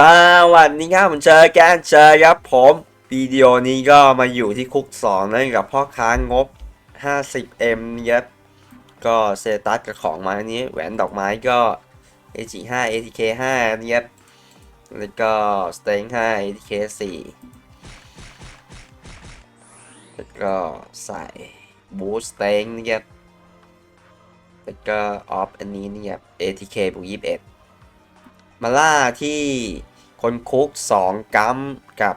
สวัสดีครับผมเจอแกนเจอครับผมวิดีโอนี้ก็มาอยู่ที่คุก2นั่นกับพ่อค้างบ 50M ครับก็เซตัสกับของมาอันนี้แหวนดอกไม้ก็ AG5 ATK 5 นะครับแล้วก็ s t a n 5 ATK 4 แล้วก็ใส่บูสเต n นะครับแล้วก็ออฟอันนี้นะครับ ATK บวก21 มาล่าที่คนคุก 2 กัมกับ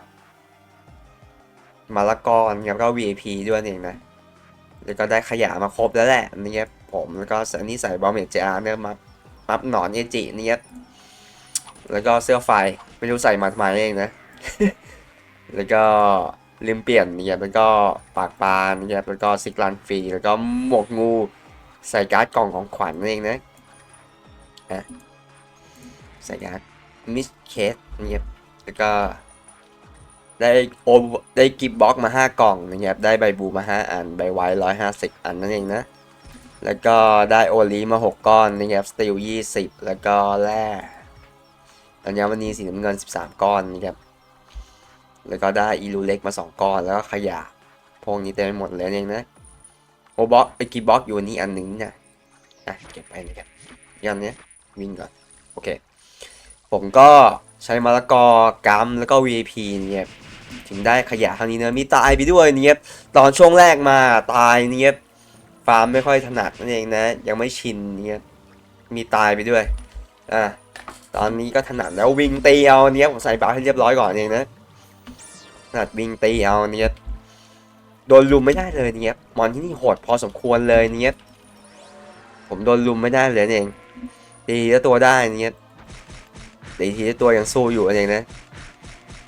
มาละกอนครับก็ VIP ด้วยเองนะ แล้วก็ได้ขยะมาครบแล้วแหละนี่ครับผมแล้วก็อันนี้ใส่บอมเมจเจอาร์เนี่ยมามับหนอนเอจินี่ครับแล้วก็เสื้อไฟไม่รู้ใส่มาทำไมเองนะ แล้วก็ลืมเปลี่ยนนี่ครับแล้วก็ปากปลานี่ครับแล้วก็ซิกลันฟรีแล้วก็หมวกงูใส่การ์ดกล่องของขวัญเองนะอะ ใส่การ์ดมิสเคสนะครับแล้วก็ได้โอได้กิฟบ็อกมา 5 กล่องนะครับได้ใบบูมา 5 อัน ใบไวร้อยห้าสิบอันนั่นเองนะ แล้วก็ได้โอลีมา 6 ก้อนนะครับสตีล20แล้วก็แร่อัญมณีสีน้ำเงิน 13 ก้อนนะครับแล้วก็ได้อีลูเล็กมา 2 ก้อน แล้วก็ขยะพวกนี้เต็มไปหมดเลยเองนะโอบ็อกไปกิฟบ็อกอยู่นี่อันหนึ่งนะอะเก็บไปนะครับยันเนี้ยวิ่งก่อนโอเค ผมก็ใช้มะละกอกัมแล้วก็ VP เนี่ยถึงได้ขยะครั้งนี้เนะมีตายไปด้วยเนี่ยตอนช่วงแรกมาตายเนี่ยฟาร์มไม่ค่อยถนัดนั่นเองนะ ยังไม่ชินเนี่ยมีตายไปด้วยอะตอนนี้ก็ถนัดแล้ววิ่งตีเอาเนี่ยผมใส่บาร์ให้เรียบร้อยก่อนเองนะถนัดวิ่งตีเอาเนี่ยโดนลุมไม่ได้เลยเนี่ยมอนที่นี่โหดพอสมควรเลยเนี่ยผมโดนลุมไม่ได้เลยเองตีแล้วตัวได้เนี่ย ตีทีตัวยังสู้อยู่เองนะ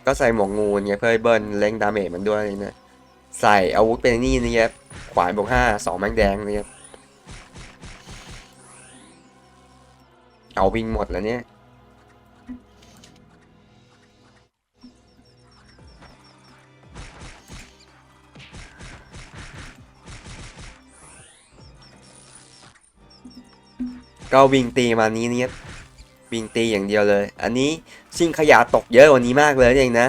ก็ใส่หมวกงูเนี่ยเพื่อเบิร์นเล่งดาเมจมันด้วยนะใส่อาวุธเป็นนี่นี่ครับขวานบวกห้าสองแมงแดงนี่ครับเอาวิ่งหมดแล้วเนี่ยก็วิ่งตีมานี้เนี่ย วิ่งตีอย่างเดียวเลย อันนี้ซิ่งขยะตกเยอะกว่านี้มากเลยเองนะ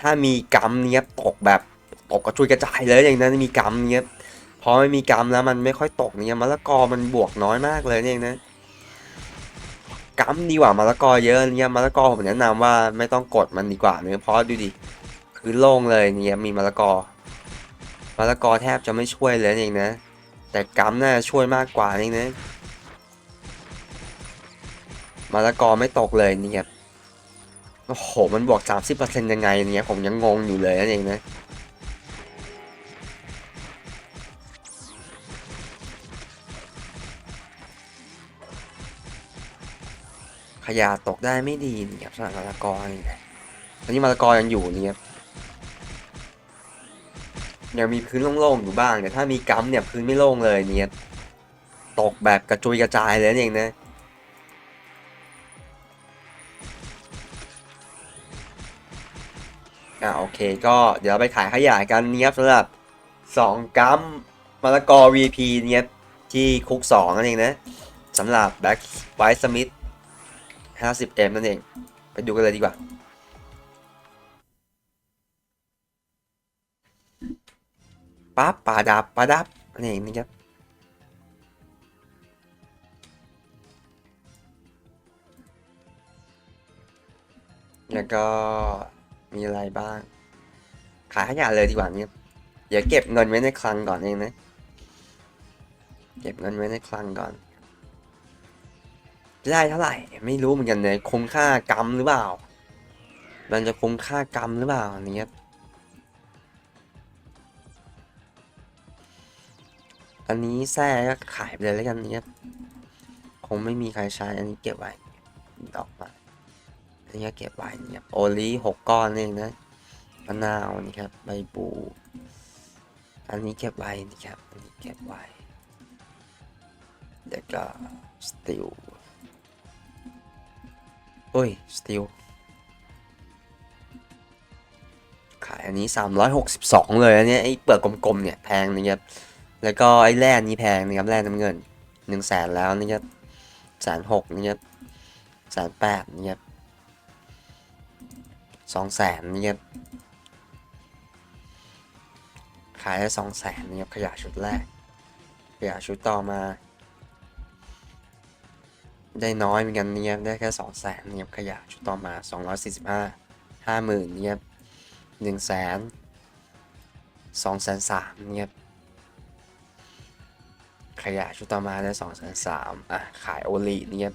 ถ้ามีกรรมเนี้ยตกแบบตกกระจุยกระจายเลยอย่างนั้นมีกรรมเนี้ยพอไม่มีกรรมแล้วมันไม่ค่อยตกเนี่ยมะละกอมันบวกน้อยมากเลยเองนะกรรมดีกว่ามะละกอเยอะเนี่ยมะละกอผมแนะนำว่าไม่ต้องกดมันดีกว่าเนื้อเพราะดูดิคือโล่งเลยเนี่ยมีมะละกอมะละกอแทบจะไม่ช่วยเลยเองนะ แต่กรรมน่าช่วยมากกว่าเองนะ มะละกอไม่ตกเลยเนี่ยโอ้โห มันบวก 30%ยังไงเนี่ยผมยังงงอยู่เลยนั่นเองนะขยะตกได้ไม่ดีเนี่ยสำหรับมะละกอนี่นะตอนนี้มะละกอยังอยู่เนี่ยยังมีพื้นโล่งๆอยู่บ้างแต่ถ้ามีกัมเนี่ยพื้นไม่โล่งเลยเนี่ยตกแบบกระจุยกระจายเลยนั่นเองนะ อ่าโอเคก็เดี๋ยวเราไปขายขยะกันเนี้ยบสำหรับ2กัมมะละกอ VP เนี้ยที่คุก2นั่นเองนะสำหรับ Black White Smith 50M นั่นเอง ไปดูกันเลยดีกว่าปั๊บปาดับปาดับนั่นเองนี่ครับแล้วก็ มีอะไรบ้าง ขายขยะเลยดีกว่าเนี่ยเดี๋ยวเก็บเงินไว้ในคลังก่อนเองนะ เก็บเงินไว้ในคลังก่อน ได้เท่าไหร่ ไม่รู้เหมือนกันเลยคุ้มค่ากรรมหรือเปล่า มันจะคุ้มค่ากรรมหรือเปล่าอันนี้ครับอันนี้แท้ก็ขายไปเลยแล้วกันเนี่ยคงไม่มีใครใช้อันนี้เก็บไว้ดอกไมา นนี้ก็เก็บไว้เนี่ยโอลีหกก้อนเองนะมะนาวนี่ครับใบปูอันนี้เก็บไว้นี่ครับอันนี้เก็บไว้แล้วก็สติลโอ้ยสติลขายอันนี้ 362 เลยอันนี้ไอ้เปลือกกลมๆเนี่ยแพงนะครับแล้วก็ไอ้แร่นี้แพงนะครับแร่น้ำเงิน1นึ่งแสนแล้วนะครับแสนหกนะครับแสนแปดนะครับ สองแสนเนี่ยครับขายได้สองแสนเนี่ยครับขยะชุดแรก ขยะชุดต่อมา ได้น้อยเหมือนกันเนี่ยครับได้แค่สองแสนเนี่ยครับขยะชุดต่อมาสองร้อยสี่สิบห้าห้าหมื่นเนี่ยครับหนึ่งแสนสองแสนสามเนี่ยครับขยะชุดต่อมาได้สองแสนสามอะขายโอลีเนี่ยครับ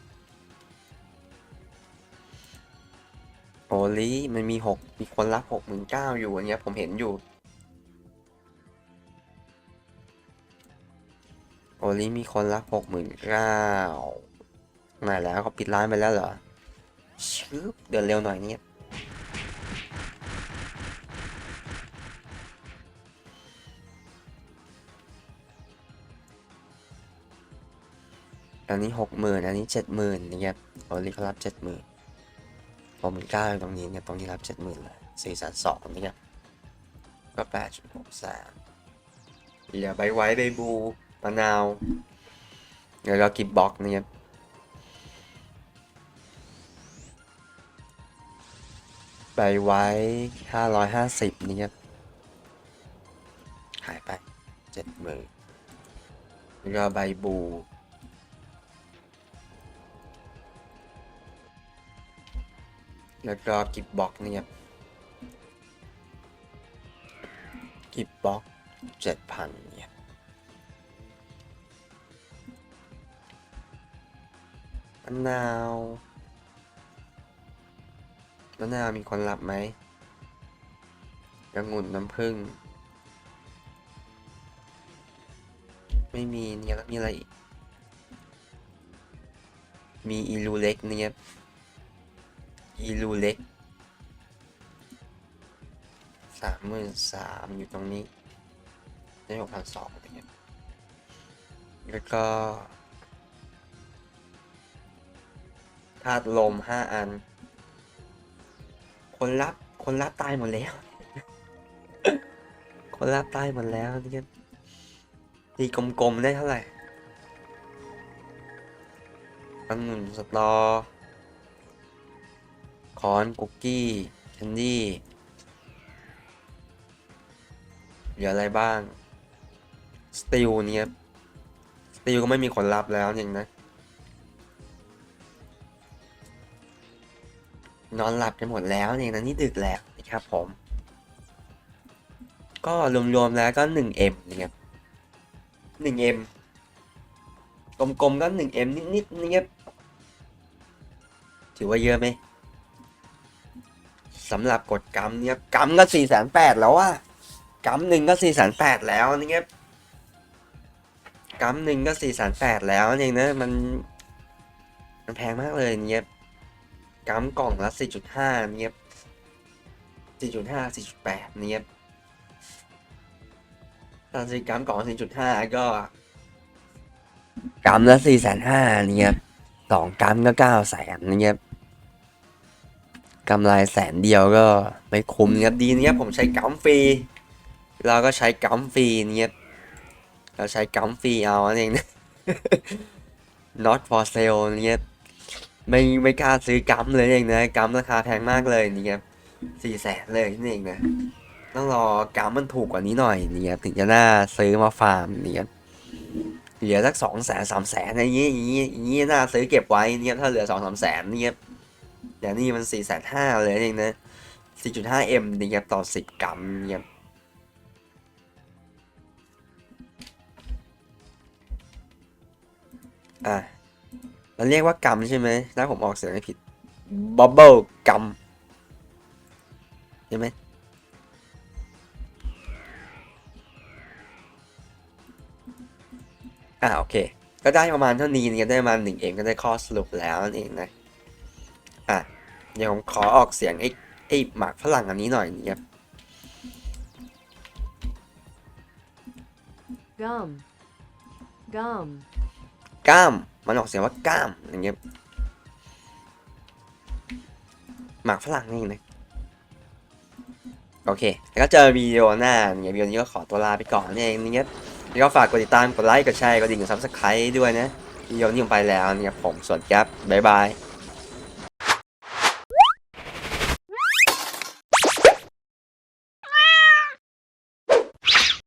ลิมันมีหกมีคนรับหกหมื่นเก้าอยู่อันเนี้ยผมเห็นอยู่โอลิมีคนรับหกหมื่นเก้าไหนแล้วเขาปิดร้านไปแล้วเหรอชืบเดินเร็วหน่อยเนี่ยอันนี้หกหมื่นอันนี้เจ็ดหมื่นนะครับโอลิเขารับเจ็ดหมื่น หกหมื่นเก้าตรงนี้เนี่ยตรงนี้รับเจ็ดหมื่นเลยสี่แสนสองเนี่ยก็แปดจุดหกแสนเหลือใบไว้ใบบูมะนาวแล้วก็กิบบล็อกเนี่ยใบไว้ห้าร้อยห้าสิบเนี่ยหายไปเจ็ดหมื่นแล้วก็ใบบู แล้วก็กิบบล็อกเนี่ยกิบบล็อกเจ็ดพันเนี่ยมะนาวมะนาวมีคนรับไหมองุ่นน้ำผึ้งไม่มีเนี่ยแล้วมีอะไรอีกมีอีลูเล็กเนี่ย อีลูเล็กสามหมื่นสามอยู่ตรงนี้ ได้หกพันสองอะไรเงี้ยแล้วก็ธาตุลมห้าอัน คนรับคนรับตายหมดแล้ว คนรับตายหมดแล้วนี่ตีกลมๆได้เท่าไหร่องุ่นสตอ คอนคุกกี้แคนดี้เหลืออะไรบ้างสติลเนี่ยสติลก็ไม่มีคนรับแล้วจริงนะนอนหลับกันหมดแล้วเนี่ยนะนี่ดึกแล้วนะครับผม ก็รวมๆแล้วก็ 1M นะครับ 1M กลมๆก็ 1M นิดๆนะครับถือว่าเยอะไหม สำหรับกดกรรมเนี่ยกรรมก็สี่แสนแปดแล้วอะกรรมหนึ่งก็สี่แสนแปดแล้วนี่ครับกรรมหนึ่งก็สี่แสนแปดแล้วเองนะมันมันแพงมากเลยเนี่ยกรรมกล่องละสี่จุดห้าเนี่ยสี่จุดห้าสี่จุดแปดเนี่ยถ้าซื้อกรรมกล่องสี่จุดห้าก็กรรมละสี่แสนห้าเนี่ยสองกรรมก็เก้าแสนเนี่ย กำไรแสนเดียวก็ไม่คุ้มนะครับดีนะครับผมใช้กัมฟรีเราก็ใช้กัมฟรีเนี่ยเราใช้กัมฟรีเอานั่นเองนะ not for sale เนี่ยไม่ไม่กล้าซื้อกัมเลยเองนะกัมราคาแพงมากเลยเนี่ยสี่แสนเลยนี่เองนะต้องรอกัมมันถูกกว่านี้หน่อยเนี่ยถึงจะน่าซื้อมาฟาร์มเนี่ยเหลือสักสองแสนสามแสนอย่างงี้อย่างงี้อย่างงี้น่าซื้อเก็บไว้เนี่ยถ้าเหลือสองสามแสนเนี่ย แต่นี่มันสี่แสนห้าเลยเองนะสี่จุดห้าเอ็มนะครับต่อสิบกรัมเนี่ยอะมันเรียกว่ากรัมใช่ไหมถ้าผมออกเสียงไม่ผิดบับเบิลกรัมใช่ไหมอ่าโอเค ก็ได้ประมาณเท่านี้เนี่ยได้ประมาณหนึ่งเองก็ได้ข้อสรุปแล้วนั่นเองนะ อะเดี๋ยวผมขอออกเสียงไอ้ไอ้หมากฝรั่งอันนี้หน่อยนะครับ gum gum ก้ามมันออกเสียงว่าก้ามอย่างเงี้ยหมากฝรั่งนี่เองนะโอเค แล้วก็เจอวิดีโอหน้าเนี่ยวิดีโอนี้ก็ขอตัวลาไปก่อนนี่เองนะครับแล้วก็ฝากกดติดตามกดไลค์กดแชร์กดดิ่งกดซับสไครต์ด้วยนะวิดีโอนี้ผมไปแล้วเนี่ยผมสวัสดีครับบ๊ายบาย